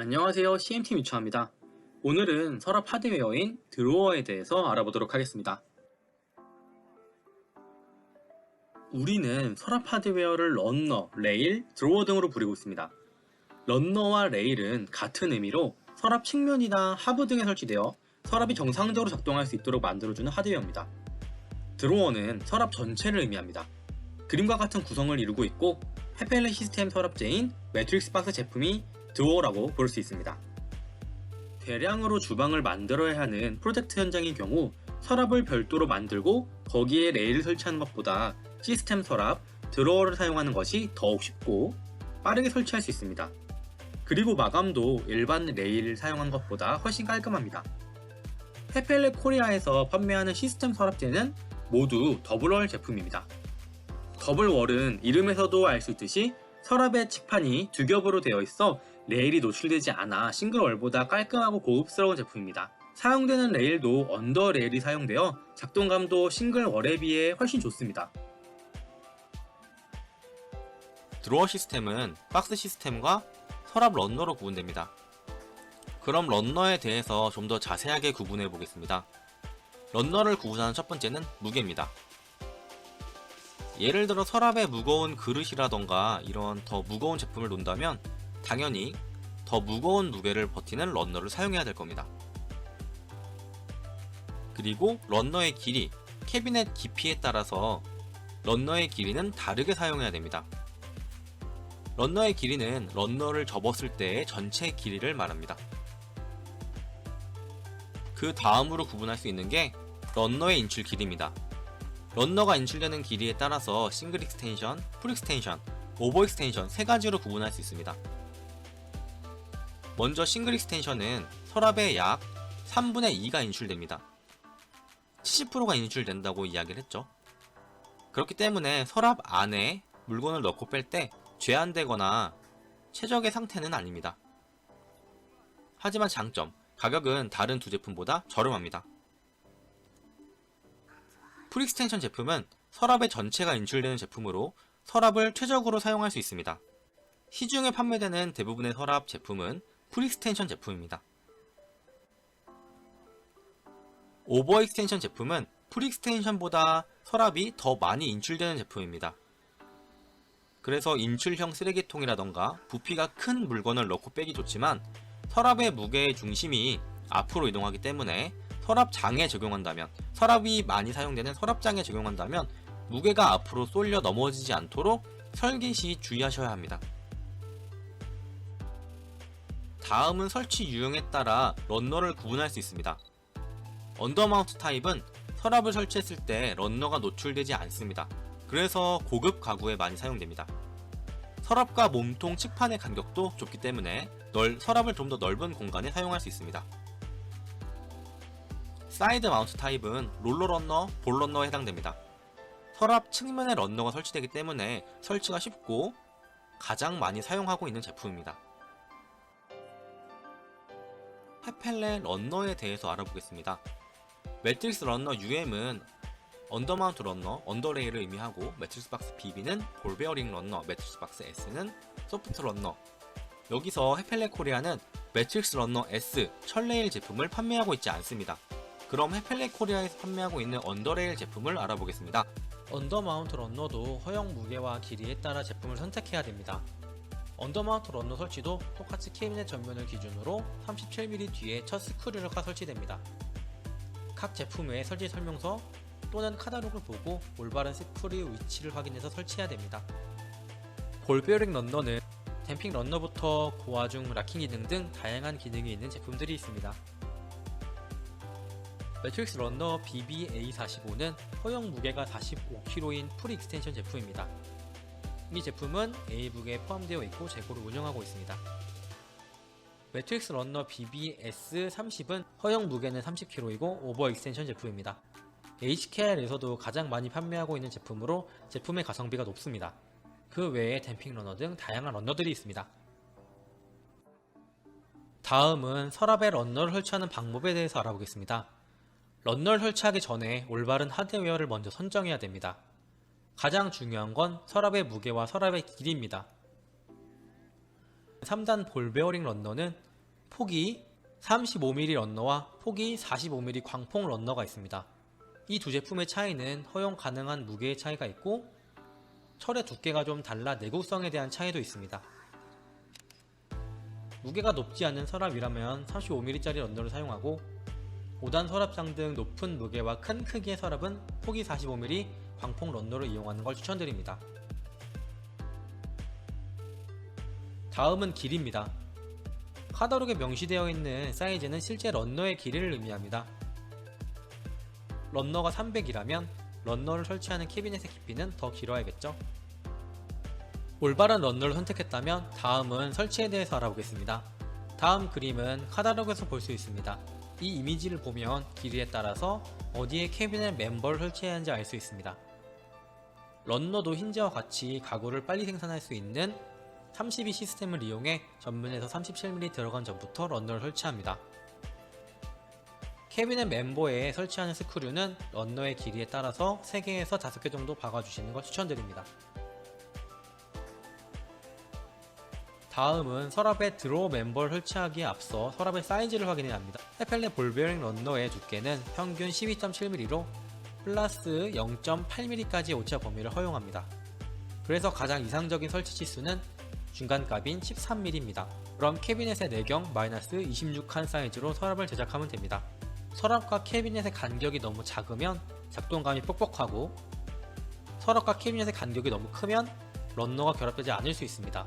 안녕하세요. CM팀 유추합니다. 오늘은 서랍 하드웨어인 드로어에 대해서 알아보도록 하겠습니다. 우리는 서랍 하드웨어를 런너, 레일, 드로어 등으로 부르고 있습니다. 런너와 레일은 같은 의미로 서랍 측면이나 하부 등에 설치되어 서랍이 정상적으로 작동할 수 있도록 만들어주는 하드웨어입니다. 드로어는 서랍 전체를 의미합니다. 그림과 같은 구성을 이루고 있고 헤펠레 시스템 서랍재인 매트릭스 박스 제품이 드로어라고 볼 수 있습니다. 대량으로 주방을 만들어야 하는 프로젝트 현장의 경우 서랍을 별도로 만들고 거기에 레일을 설치하는 것보다 시스템 서랍, 드로어를 사용하는 것이 더욱 쉽고 빠르게 설치할 수 있습니다. 그리고 마감도 일반 레일을 사용한 것보다 훨씬 깔끔합니다. 헤펠레 코리아에서 판매하는 시스템 서랍재는 모두 더블월 제품입니다. 더블월은 이름에서도 알 수 있듯이 서랍의 칙판이 두 겹으로 되어 있어 레일이 노출되지 않아 싱글월보다 깔끔하고 고급스러운 제품입니다. 사용되는 레일도 언더 레일이 사용되어 작동감도 싱글월에 비해 훨씬 좋습니다. 드로어 시스템은 박스 시스템과 서랍 런너로 구분됩니다. 그럼 런너에 대해서 좀 더 자세하게 구분해 보겠습니다. 런너를 구분하는 첫 번째는 무게입니다. 예를 들어 서랍에 무거운 그릇이라던가 이런 더 무거운 제품을 놓는다면 당연히 더 무거운 무게를 버티는 런너를 사용해야 될 겁니다. 그리고 런너의 길이, 캐비넷 깊이에 따라서 런너의 길이는 다르게 사용해야 됩니다. 런너의 길이는 런너를 접었을 때의 전체 길이를 말합니다. 그 다음으로 구분할 수 있는 게 런너의 인출 길이입니다. 런너가 인출되는 길이에 따라서 싱글 익스텐션, 풀 익스텐션, 오버 익스텐션 세 가지로 구분할 수 있습니다. 먼저 싱글 익스텐션은 서랍의 약 3분의 2가 인출됩니다. 70%가 인출된다고 이야기를 했죠. 그렇기 때문에 서랍 안에 물건을 넣고 뺄때 죄안되거나 최적의 상태는 아닙니다. 하지만 장점, 가격은 다른 두 제품보다 저렴합니다. 풀익스텐션 제품은 서랍의 전체가 인출되는 제품으로 서랍을 최적으로 사용할 수 있습니다. 시중에 판매되는 대부분의 서랍 제품은 풀익스텐션 제품입니다. 오버 익스텐션 제품은 풀익스텐션보다 서랍이 더 많이 인출되는 제품입니다. 그래서 인출형 쓰레기통이라던가 부피가 큰 물건을 넣고 빼기 좋지만 서랍의 무게의 중심이 앞으로 이동하기 때문에 서랍장에 적용한다면 서랍이 많이 사용되는 서랍장에 적용한다면 무게가 앞으로 쏠려 넘어지지 않도록 설계 시 주의하셔야 합니다. 다음은 설치 유형에 따라 런너를 구분할 수 있습니다. 언더마운트 타입은 서랍을 설치했을 때 런너가 노출되지 않습니다. 그래서 고급 가구에 많이 사용됩니다. 서랍과 몸통 측판의 간격도 좁기 때문에 널, 서랍을 좀 더 넓은 공간에 사용할 수 있습니다. 사이드 마운트 타입은 롤러 런너, 볼 런너에 해당됩니다. 서랍 측면에 런너가 설치되기 때문에 설치가 쉽고 가장 많이 사용하고 있는 제품입니다. 헤펠레 런너에 대해서 알아보겠습니다. 매트릭스 런너 UM은 언더마운트 런너, 언더레일을 의미하고 매트릭스 박스 BB는 볼베어링 런너, 매트릭스 박스 S는 소프트 런너. 여기서 헤펠레 코리아는 매트릭스 런너 S 철레일 제품을 판매하고 있지 않습니다. 그럼 헤펠레 코리아에서 판매하고 있는 언더레일 제품을 알아보겠습니다. 언더마운트 런너도 허용 무게와 길이에 따라 제품을 선택해야 됩니다. 언더마운트 런너 설치도 똑같이 캐비넷 전면을 기준으로 37mm 뒤에 첫 스크류가 설치됩니다. 각 제품의 설치 설명서 또는 카탈로그를 보고 올바른 스크류 위치를 확인해서 설치해야 됩니다. 볼베어링 런너는 댐핑 런너부터 고화중 락킹 기능 등 다양한 기능이 있는 제품들이 있습니다. 매트릭스 런너 BBA45는 허용 무게가 45kg인 풀 익스텐션 제품입니다. 이 제품은 A북에 포함되어 있고 재고를 운영하고 있습니다. 매트릭스 런너 BBS30은 허용 무게는 30kg이고 오버 익스텐션 제품입니다. HKR에서도 가장 많이 판매하고 있는 제품으로 제품의 가성비가 높습니다. 그 외에 댐핑 러너 등 다양한 런너들이 있습니다. 다음은 서랍에 런너를 설치하는 방법에 대해서 알아보겠습니다. 런너를 설치하기 전에 올바른 하드웨어를 먼저 선정해야 됩니다. 가장 중요한 건 서랍의 무게와 서랍의 길이입니다. 3단 볼 베어링 런너는 폭이 35mm 런너와 폭이 45mm 광폭 런너가 있습니다. 이 두 제품의 차이는 허용 가능한 무게의 차이가 있고 철의 두께가 좀 달라 내구성에 대한 차이도 있습니다. 무게가 높지 않은 서랍이라면 35mm짜리 런너를 사용하고 5단 서랍장 등 높은 무게와 큰 크기의 서랍은 폭이 45mm 광폭 런너를 이용하는 걸 추천드립니다. 다음은 길이입니다. 카talog에 명시되어 있는 사이즈는 실제 런너의 길이를 의미합니다. 런너가 300이라면 런너를 설치하는 캐비넷의 깊이는 더 길어야겠죠? 올바른 런너를 선택했다면 다음은 설치에 대해서 알아보겠습니다. 다음 그림은 카talog에서 볼 수 있습니다. 이 이미지를 보면 길이에 따라서 어디에 캐비넷 멤버를 설치해야 하는지 알 수 있습니다. 런너도 힌지와 같이 가구를 빨리 생산할 수 있는 32 시스템을 이용해 전면에서 37mm 들어간 전부터 런너를 설치합니다. 캐비넷 멤버에 설치하는 스크류는 런너의 길이에 따라서 3개에서 5개 정도 박아주시는 걸 추천드립니다. 다음은 서랍에 드로우 멤버를 설치하기에 앞서 서랍의 사이즈를 확인해야 합니다. 헤펠레 볼베어링 런너의 두께는 평균 12.7mm로 플러스 0.8mm까지의 오차 범위를 허용합니다. 그래서 가장 이상적인 설치 치수는 중간값인 13mm입니다. 그럼 캐비넷의 내경 마이너스 26칸 사이즈로 서랍을 제작하면 됩니다. 서랍과 캐비넷의 간격이 너무 작으면 작동감이 뻑뻑하고 서랍과 캐비넷의 간격이 너무 크면 런너가 결합되지 않을 수 있습니다.